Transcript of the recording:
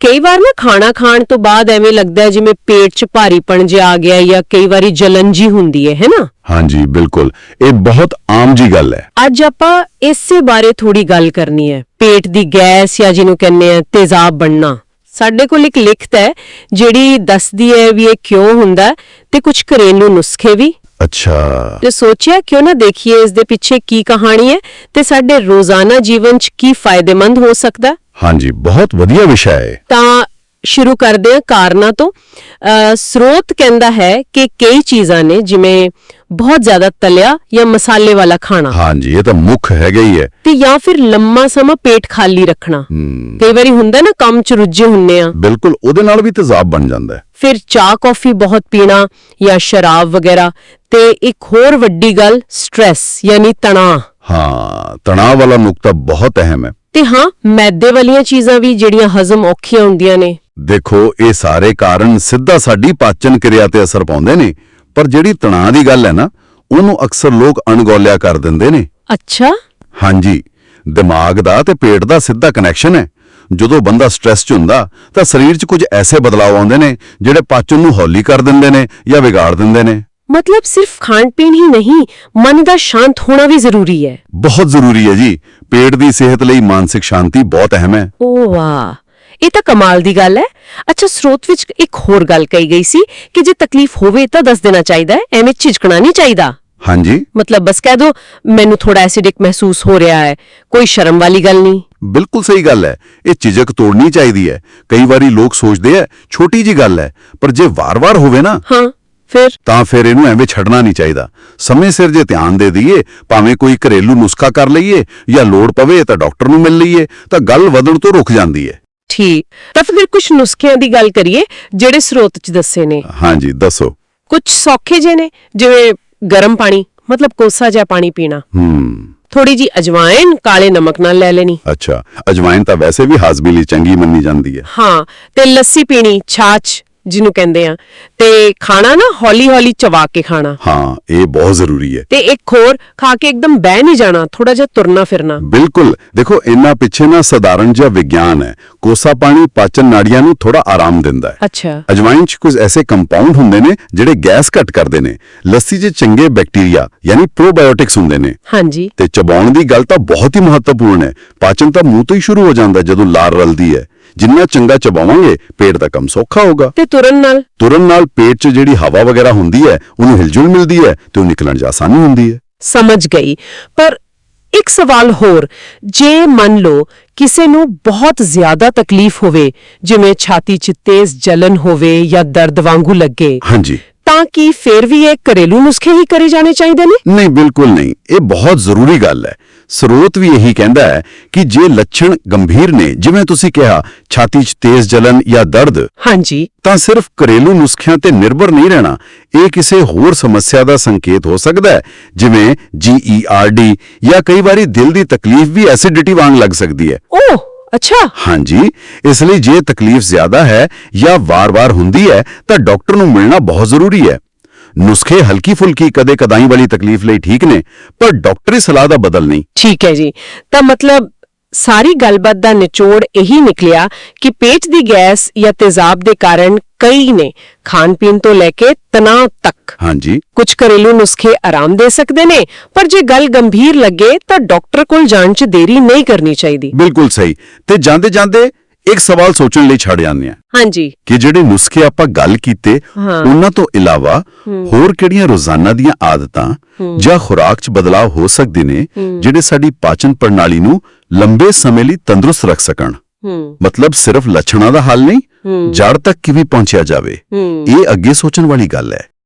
ਕਈ ਵਾਰ ਨਾ ਖਾਣਾ ਖਾਣ ਤੋਂ ਬਾਅਦ ਐਵੇਂ ਲੱਗਦਾ ਹੈ ਜਿਵੇਂ ਪੇਟ 'ਚ ਭਾਰੀਪਣ ਜਿਹਾ ਆ ਗਿਆ ਜਾਂ ਕਈ ਵਾਰੀ ਜਲਨ ਜੀ ਹੁੰਦੀ ਹੈ ਹੈਨਾ ਹਾਂਜੀ ਬਿਲਕੁਲ। ਇਹ ਬਹੁਤ ਆਮ ਜੀ ਗੱਲ ਹੈ। ਅੱਜ ਆਪਾਂ ਇਸੇ ਬਾਰੇ ਥੋੜੀ ਗੱਲ ਕਰਨੀ ਹੈ। ਪੇਟ ਦੀ ਗੈਸ ਜਾਂ ਜਿਹਨੂੰ ਕਹਿੰਦੇ ਆ ਤੇਜ਼ਾਬ ਬਣਨਾ। ਸਾਡੇ ਕੋਲ ਇੱਕ ਲਿਖਤ ਹੈ ਜਿਹੜੀ ਦੱਸਦੀ ਹੈ ਵੀ ਇਹ ਕਿਉਂ ਹੁੰਦਾ ਹੈ ਤੇ ਕੁਝ ਘਰੇਲੂ ਨੁਸਖੇ ਵੀ। ਅੱਛਾ। ਤੇ ਸੋਚਿਆ ਕਿਉਂ ਨਾ ਦੇਖੀਏ ਇਸ ਦੇ ਪਿੱਛੇ ਕੀ ਕਹਾਣੀ ਹੈ ਤੇ ਸਾਡੇ ਰੋਜ਼ਾਨਾ ਜੀਵਨ 'ਚ ਕੀ ਫਾਇਦੇਮੰਦ ਹੋ ਸਕਦਾ ਹੈ। ਹਾਂਜੀ ਬਹੁਤ ਵਧੀਆ ਵਿਸ਼ਾ ਹੈ ਤਾਂ ਸ਼ੁਰੂ ਕਰਦੇ ਹਾਂ ਕਾਰਨਾਂ ਤੋਂ। ਸਰੋਤ ਕਹਿੰਦਾ ਹੈ ਕਿ ਕਈ ਚੀਜ਼ਾਂ ਨੇ ਜਿਵੇਂ ਬਹੁਤ ਜ਼ਿਆਦਾ ਤਲਿਆ ਜਾਂ ਮਸਾਲੇ ਵਾਲਾ ਖਾਣਾ। ਹਾਂਜੀ ਇਹ ਤਾਂ ਮੁੱਖ ਹੈਗਾ ਹੀ ਹੈ। ਤੇ ਜਾਂ ਫਿਰ ਲੰਮਾ ਸਮਾਂ ਪੇਟ ਖਾਲੀ ਰੱਖਣਾ। ਕਈ ਵਾਰੀ ਹੁੰਦਾ ਨਾ ਕੰਮ ਚ ਰੁੱਝੇ ਹੁੰਨੇ ਆ। ਬਿਲਕੁਲ ਉਹਦੇ ਨਾਲ ਵੀ ਤੇਜ਼ਾਬ ਬਣ ਜਾਂਦਾ ਹੈ। ਫਿਰ ਚਾਹ ਕੌਫੀ ਬਹੁਤ ਪੀਣਾ ਜਾਂ ਸ਼ਰਾਬ ਵਗੈਰਾ। ਤੇ ਇੱਕ ਹੋਰ ਵੱਡੀ ਗੱਲ ਸਟ੍ਰੈਸ ਯਾਨੀ ਤਣਾਅ। ਹਾਂ ਤਣਾਅ ਵਾਲਾ ਨੁਕਤਾ ਬਹੁਤ ਅਹਿਮ ਹੈ। ਤੇ ਹਾਂ ਮੈਦੇ ਵਾਲੀਆਂ ਚੀਜ਼ਾਂ ਵੀ ਜਿਹੜੀਆਂ ਹਜ਼ਮ ਔਖੀਆਂ ਹੁੰਦੀਆਂ ਨੇ। ਦੇਖੋ ਇਹ ਸਾਰੇ ਕਾਰਨ ਸਿੱਧਾ ਸਾਡੀ ਪਾਚਨ ਕਿਰਿਆ ਤੇ ਅਸਰ ਪਾਉਂਦੇ ਨੇ। ਪਰ ਜਿਹੜੀ ਤਣਾਅ ਦੀ ਗੱਲ ਹੈ ਨਾ ਉਹਨੂੰ ਅਕਸਰ ਲੋਕ ਅਣਗੌਲਿਆ ਕਰ ਦਿੰਦੇ ਨੇ। ਅੱਛਾ। ਹਾਂਜੀ ਦਿਮਾਗ ਦਾ ਤੇ ਪੇਟ ਦਾ ਸਿੱਧਾ ਕਨੈਕਸ਼ਨ ਹੈ। ਜਦੋਂ ਬੰਦਾ ਸਟ੍ਰੈਸ 'ਚ ਹੁੰਦਾ ਤਾਂ ਸਰੀਰ 'ਚ ਕੁਝ ਐਸੇ ਬਦਲਾਅ ਆਉਂਦੇ ਨੇ ਜਿਹੜੇ ਪਾਚਨ ਨੂੰ ਹੌਲੀ ਕਰ ਦਿੰਦੇ ਨੇ ਜਾਂ ਵਿਗਾੜ ਦਿੰਦੇ ਨੇ। ਮਤਲਬ ਸਿਰਫ ਖਾਣ ਪੀਣ ਹੀ ਨਹੀਂ ਮਨ ਦਾ ਸ਼ਾਂਤ ਹੋਣਾ ਵੀ ਜ਼ਰੂਰੀ ਹੈ। ਬਹੁਤ ਜ਼ਰੂਰੀ ਹੈ ਜੀ। ਪੇਟ ਦੀ ਸਿਹਤ ਲਈ ਮਾਨਸਿਕ ਸ਼ਾਂਤੀ ਬਹੁਤ ਅਹਿਮ ਹੈ। ਓ ਵਾਹ! ਇਹ ਤਾਂ ਕਮਾਲ ਦੀ ਗੱਲ ਹੈ। ਅੱਛਾ ਸਰੋਤ ਵਿੱਚ ਇੱਕ ਹੋਰ ਗੱਲ ਕਹੀ ਗਈ ਸੀ ਕਿ ਜੇ ਤਕਲੀਫ ਹੋਵੇ ਤਾਂ ਦੱਸ ਦੇਣਾ ਚਾਹੀਦਾ ਹੈ ਐਵੇਂ ਝਿਜਕਣਾ ਨਹੀਂ ਚਾਹੀਦਾ। ਹਾਂਜੀ। ਮਤਲਬ ਬਸ ਕਹਿ ਦੋ ਮੈਨੂੰ ਥੋੜਾ ਐਸਿਡਿਕ ਮਹਿਸੂਸ ਹੋ ਰਿਹਾ ਹੈ ਕੋਈ ਸ਼ਰਮ ਵਾਲੀ ਗੱਲ ਨਹੀਂ। ਬਿਲਕੁਲ ਸਹੀ ਗੱਲ ਹੈ। ਇਹ ਝਿਜਕ ਤੋੜਨੀ ਚਾਹੀਦੀ ਹੈ। ਕਈ ਵਾਰੀ ਲੋਕ ਸੋਚਦੇ ਆ ਛੋਟੀ ਜੀ ਗੱਲ ਹੈ ਪਰ ਜੇ ਵਾਰ-ਵਾਰ ਹੋਵੇ ਨਾ ਹਾਂ। ਫਿਰ? ਤਾਂ ਫਿਰ ਇਹਨੂੰ ਐਵੇਂ ਛੱਡਣਾ ਨਹੀਂ ਚਾਹੀਦਾ। ਸਮੇਂ ਸਿਰ ਜੇ ਧਿਆਨ ਦੇ ਦਈਏ ਭਾਵੇਂ ਕੋਈ ਘਰੇਲੂ ਨੁਸਖਾ ਕਰ ਲਈਏ ਜਾਂ ਲੋੜ ਪਵੇ ਤਾਂ ਡਾਕਟਰ ਨੂੰ ਮਿਲ ਲਈਏ ਤਾਂ ਗੱਲ ਵਧਣ ਤੋਂ ਰੁਕ ਜਾਂਦੀ ਹੈ। ਠੀਕ। ਤਾਂ ਫਿਰ ਕੁਝ ਨੁਸਖਿਆਂ ਦੀ ਗੱਲ ਕਰੀਏ ਜਿਹੜੇ ਸਰੋਤ ਚ ਦੱਸੇ ਨੇ। ਹਾਂਜੀ ਦੱਸੋ। ਕੁਝ ਸੌਖੇ ਜੇ ਨੇ ਜਿਵੇਂ ਗਰਮ ਪਾਣੀ ਮਤਲਬ ਕੋਸਾ ਜਿਹਾ ਪਾਣੀ ਪੀਣਾ। ਹੂੰ। ਥੋੜੀ ਜੀ ਅਜਵਾਇਨ ਕਾਲੇ ਨਮਕ ਨਾਲ ਲੈ ਲੈਣੀ। ਅੱਛਾ ਅਜਵਾਇਨ ਤਾਂ ਵੈਸੇ ਵੀ ਹਾਜ਼ਮੇ ਲਈ ਚੰਗੀ ਮੰਨੀ ਜਾਂਦੀ ਹੈ। ਹਾਂ ਤੇ ਲੱਸੀ ਪੀਣੀ ਛਾਛ ਜਿਹਨੂੰ ਕਹਿੰਦੇ ਆ। ਤੇ ਖਾਣਾ ਨਾ ਹੌਲੀ ਹੌਲੀ ਚਵਾ ਕੇ ਖਾਣਾ। ਹਾਂ ਇਹ ਬਹੁਤ ਜ਼ਰੂਰੀ ਹੈ। ਤੇ ਇੱਕ ਹੋਰ ਖਾ ਕੇ ਇੱਕਦਮ ਬਹਿ ਨਹੀਂ ਜਾਣਾ ਥੋੜਾ ਜਿਹਾ ਤੁਰਨਾ ਫਿਰਨਾ। ਬਿਲਕੁਲ। ਦੇਖੋ ਇੰਨਾ ਪਿੱਛੇ ਨਾ ਸਧਾਰਨ ਜਿਹਾ ਵਿਗਿਆਨ ਹੈ। ਕੋਸਾ ਪਾਣੀ ਪਾਚਨ ਨਾੜੀਆਂ ਨੂੰ ਥੋੜਾ ਆਰਾਮ ਦਿੰਦਾ ਹੈ। ਅੱਛਾ। ਅਜਵਾਇਨ 'ਚ ਕੁਝ ਐਸੇ ਕੰਪਾਊਂਡ ਹੁੰਦੇ ਨੇ ਜਿਹੜੇ ਗੈਸ ਘਟ ਕਰਦੇ ਨੇ। ਲੱਸੀ 'ਚ ਚੰਗੇ ਬੈਕਟੀਰੀਆ ਯਾਨੀ ਪ੍ਰੋਬਾਇਓਟਿਕਸ ਹੁੰਦੇ ਨੇ। ਹਾਂਜੀ। ਤੇ ਚਬਾਉਣ ਦੀ ਗੱਲ ਤਾਂ ਬਹੁਤ ਹੀ ਮਹੱਤਵਪੂਰਨ ਹੈ। ਪਾਚਨ ਤਾਂ ਮੂੰਹ ਤੋਂ ਹੀ ਸ਼ੁਰੂ ਹੋ ਜਾਂਦਾ ਜਦੋਂ ਲਾਰ ਰਲਦੀ ਹੈ। ਜਿੰਨਾ ਚੰਗਾ ਚਬਾਵਾਂਗੇ ਪੇਟ ਦਾ ਕੰਮ ਸੌਖਾ ਹੋਗਾ ਤੇ ਤੁਰਨ ਨਾਲ? ਤੁਰਨ ਨਾਲ ਪੇਟ 'ਚ ਜਿਹੜੀ ਹਵਾ ਵਗੈਰਾ ਹੁੰਦੀ ਹੈ ਉਹਨੂੰ ਹਿਲਜੁਲ ਮਿਲਦੀ ਹੈ ਤੇ ਉਹ ਨਿਕਲਣ 'ਚ ਆਸਾਨੀ ਹੁੰਦੀ ਹੈ। ਸਮਝ ਗਈ। ਪਰ ਇੱਕ ਸਵਾਲ ਹੋਰ ਜੇ ਮੰਨ ਲਓ ਕਿਸੇ ਨੂੰ ਬਹੁਤ ਜ਼ਿਆਦਾ ਤਕਲੀਫ ਹੋਵੇ ਜਿਵੇਂ ਛਾਤੀ 'ਚ ਤੇਜ਼ ਜਲਨ ਹੋਵੇ ਜਾਂ ਦਰਦ ਵਾਂਗੂ ਲੱਗੇ ਹਾਂਜੀ। ਤਾਂ ਕੀ ਫੇਰ ਵੀ ਇਹ ਘਰੇਲੂ ਨੁਸਖੇ ਹੀ ਕਰੇ ਜਾਣੇ ਚਾਹੀਦੇ ਨੇ? ਨਹੀਂ ਬਿਲਕੁਲ ਨਹੀਂ। ਇਹ ਬਹੁਤ ਜ਼ਰੂਰੀ ਗੱਲ ਹੈ। ਸਰੋਤ ਵੀ ਇਹੀ ਕਹਿੰਦਾ ਹੈ ਕਿ ਜੇ ਲੱਛਣ ਗੰਭੀਰ ਨੇ ਜਿਵੇਂ ਤੁਸੀਂ ਕਿਹਾ ਛਾਤੀ 'ਚ ਤੇਜ਼ ਜਲਨ ਜਾਂ ਦਰਦ ਹਾਂਜੀ। ਤਾਂ ਸਿਰਫ ਘਰੇਲੂ ਨੁਸਖਿਆਂ ਤੇ ਨਿਰਭਰ ਨਹੀਂ ਰਹਿਣਾ। ਇਹ ਕਿਸੇ ਹੋਰ ਸਮੱਸਿਆ ਦਾ ਸੰਕੇਤ ਹੋ ਸਕਦਾ ਹੈ ਜਿਵੇਂ GERD ਜਾਂ ਕਈ ਵਾਰੀ ਦਿਲ ਦੀ ਤਕਲੀਫ ਵੀ ਐਸਿਡਿਟੀ ਵਾਂਗ ਲੱਗ ਸਕਦੀ ਹੈ। ਓਹ ਅੱਛਾ। ਹਾਂਜੀ ਇਸ ਲਈ ਜੇ ਤਕਲੀਫ ਜ਼ਿਆਦਾ ਹੈ ਜਾਂ ਵਾਰ-ਵਾਰ ਹੁੰਦੀ ਹੈ ਤਾਂ ਡਾਕਟਰ ਨੂੰ ਮਿਲਣਾ ਬਹੁਤ ਜ਼ਰੂਰੀ ਹੈ। ਨੁਸਖੇ ਹਲਕੀ ਫੁਲਕੀ ਕਦੇ ਕਦਾਈ ਵਾਲੀ ਤਕਲੀਫ ਲਈ ਠੀਕ ਨੇ ਪਰ ਡਾਕਟਰੀ ਸਲਾਹ ਦਾ ਬਦਲ ਨਹੀਂ। ਠੀਕ ਹੈ ਜੀ। ਤਾਂ ਮਤਲਬ ਸਾਰੀ ਗੱਲਬਾਤ ਦਾ ਨਿਚੋੜ ਇਹੀ ਨਿਕਲਿਆ ਕਿ ਪੇਟ ਦੀ ਗੈਸ ਜਾਂ ਤੇਜ਼ਾਬ ਦੇ ਕਾਰਨ ਕਈ ਨੇ ਖਾਣ ਪੀਣ ਤੋਂ ਲੈ ਕੇ ਤਣਾਅ ਤੱਕ ਹਾਂਜੀ। ਕੁਝ ਘਰੇਲੂ ਨੁਸਖੇ ਆਰਾਮ ਦੇ ਸਕਦੇ ਨੇ ਪਰ ਜੇ ਗੱਲ ਗੰਭੀਰ ਲੱਗੇ ਤਾਂ ਡਾਕਟਰ ਕੋਲ ਜਾਣ 'ਚ ਦੇਰੀ ਨਹੀਂ ਕਰਨੀ ਚਾਹੀਦੀ। ਬਿਲਕੁਲ ਸਹੀ। ਤੇ ਜਾਂਦੇ ਜਾਂਦੇ ਇੱਕ ਸਵਾਲ ਸੋਚਣ ਲਈ ਛੱਡ ਜਾਂਦੇ ਆ। ਹਾਂਜੀ। ਕਿ ਜਿਹੜੇ ਨੁਸਖੇ ਆਪਾਂ ਗੱਲ ਕੀਤੇ ਹਾਂ। ਉਹਨਾਂ ਤੋਂ ਇਲਾਵਾ ਹੋਰ ਕਿਹੜੀਆਂ ਰੋਜ਼ਾਨਾ ਦੀਆਂ ਆਦਤਾਂ ਜਾਂ ਖੁਰਾਕ 'ਚ ਬਦਲਾਅ ਹੋ ਸਕਦੇ ਨੇ ਜਿਹੜੇ ਸਾਡੀ ਪਾਚਨ ਪ੍ਰਣਾਲੀ ਨੂੰ ਲੰਬੇ ਸਮੇਂ ਲਈ ਤੰਦਰੁਸਤ ਰੱਖ ਸਕਣ? ਹੂੰ। ਮਤਲਬ ਸਿਰਫ ਲੱਛਣਾਂ ਦਾ ਹੱਲ ਨਹੀਂ ਜੜ ਤੱਕ ਕਿਵੇਂ ਪਹੁੰਚਿਆ ਜਾਵੇ? ਹੂੰ। ਇਹ ਅੱਗੇ ਸੋਚਣ ਵਾਲੀ ਗੱਲ ਹੈ।